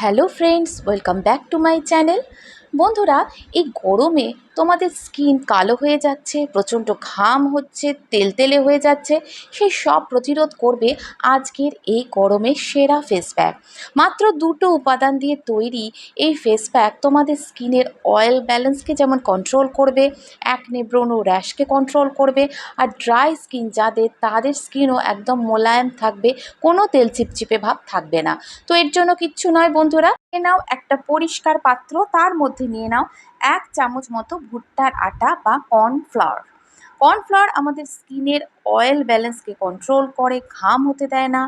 Hello friends, welcome back to my channel. বন্ধুরা, এই গরমে তোমাদের স্কিন কালো হয়ে যাচ্ছে, প্রচণ্ড ঘাম হচ্ছে তেলতেলে হয়ে যাচ্ছে সেই সব প্রতিরোধ করবে আজকের এই গরমের সেরা ফেস প্যাক মাত্র দুটো উপাদান দিয়ে তৈরি এই ফেস প্যাক তোমাদের স্কিনের অয়েল ব্যালেন্সকে যেমন কন্ট্রোল করবে ব্রণ ও র্যাশকে কন্ট্রোল করবে, আর ড্রাই স্কিন যাদের, তাদের স্কিনও একদম মোলায়েম থাকবে, কোনো তেল চিপচিপে ভাব থাকবে না। তো এর জন্য কিচ্ছু নয় বন্ধুরা, নিয়ে নাও একটা পরিষ্কার পাত্র, তার মধ্যে নিয়ে নাও এক চামচ মতো ভুট্টার আটা বা কর্নফ্লাওয়ার। কর্নফ্লাওয়ার আমাদের স্কিনের অয়েল ব্যালেন্সকে কন্ট্রোল করে, ঘাম হতে দেয় না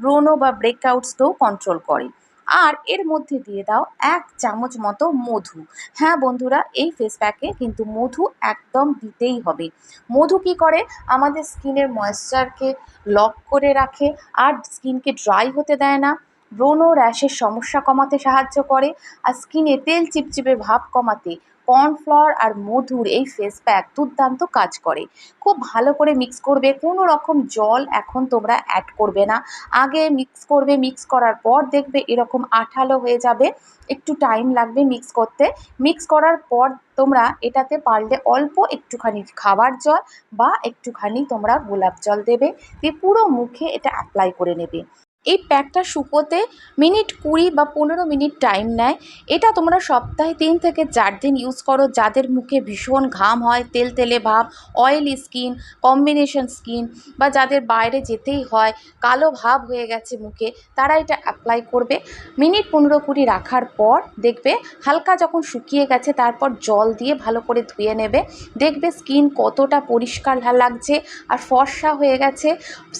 ব্রণ বা ব্রেকআউটসকেও কন্ট্রোল করে। আর এর মধ্যে দিয়ে দাও এক চামচ মতো মধু। হ্যাঁ বন্ধুরা, এই ফেস প্যাকে কিন্তু মধু একদম দিতেই হবে। মধু কী করে? আমাদের স্কিনের ময়েশ্চারকে লক করে রাখে, আর স্কিনকে ড্রাই হতে দেয় না। ব্রণ র্যাশের সমস্যা কমাতে সাহায্য করে আর স্কিনে তেল চিপচিপে ভাব কমাতে কর্নফ্লাওয়ার আর মধুর এই ফেস প্যাক দুর্দান্ত কাজ করে। খুব ভালো করে মিক্স করবে, কোনো রকম জল এখন তোমরা অ্যাড করবে না। আগে মিক্স করবে মিক্স করার পর দেখবে এরকম আঠালো হয়ে যাবে, একটু টাইম লাগবে মিক্স করতে। মিক্স করার পর তোমরা এটাতে পারলে অল্প একটুখানি খাবার জল বা একটুখানি তোমরা গোলাপ জল দেবে, দিয়ে পুরো মুখে এটা অ্যাপ্লাই করে নেবে। এই প্যাকটা শুকোতে মিনিট কুড়ি বা পনেরো মিনিট টাইম নেয়। এটা তোমরা সপ্তাহে তিন থেকে চার দিন ইউজ করো। যাদের মুখে ভীষণ ঘাম হয়, তেল তেলে ভাব অয়েলি স্কিন কম্বিনেশন স্কিন বা যাদের বাইরে যেতেই হয়, কালো ভাব হয়ে গেছে মুখে, তারা এটা অ্যাপ্লাই করবে। মিনিট পনেরো কুড়ি রাখার পর দেখবে হালকা যখন শুকিয়ে গেছে, তারপর জল দিয়ে ভালো করে ধুয়ে নেবে। দেখবে স্কিন কতটা পরিষ্কার লাগছে আর ফর্সা হয়ে গেছে।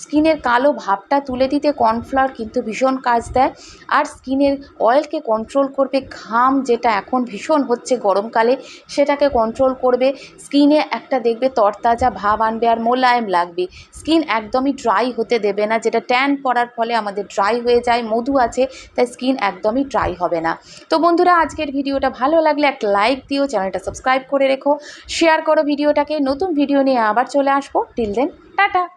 স্কিনের কালো ভাবটা তুলে দিতে কর্নফ্লাওয়ার কিন্তু ভীষণ কাজ দেয়। আর স্কিনের অয়েলকে কন্ট্রোল করবে ঘাম, যেটা এখন ভীষণ হচ্ছে গরমকালে, সেটাকে কন্ট্রোল করবে। স্কিনে একটা দেখবে তরতাজা ভাব আনবে আর মোলায়েম লাগবে। স্কিন একদমই ড্রাই হতে দেবে না, যেটা ট্যান পড়ার ফলে আমাদের ড্রাই হয়ে যায়, মধু আছে, তাই স্কিন একদমই ড্রাই হবে না। তো বন্ধুরা, আজকের ভিডিওটা ভালো লাগলে একটা লাইক দিও, চ্যানেলটা সাবস্ক্রাইব করে রেখো। শেয়ার করো ভিডিওটাকে, নতুন ভিডিও নিয়ে আবার চলে আসব। Till then tata!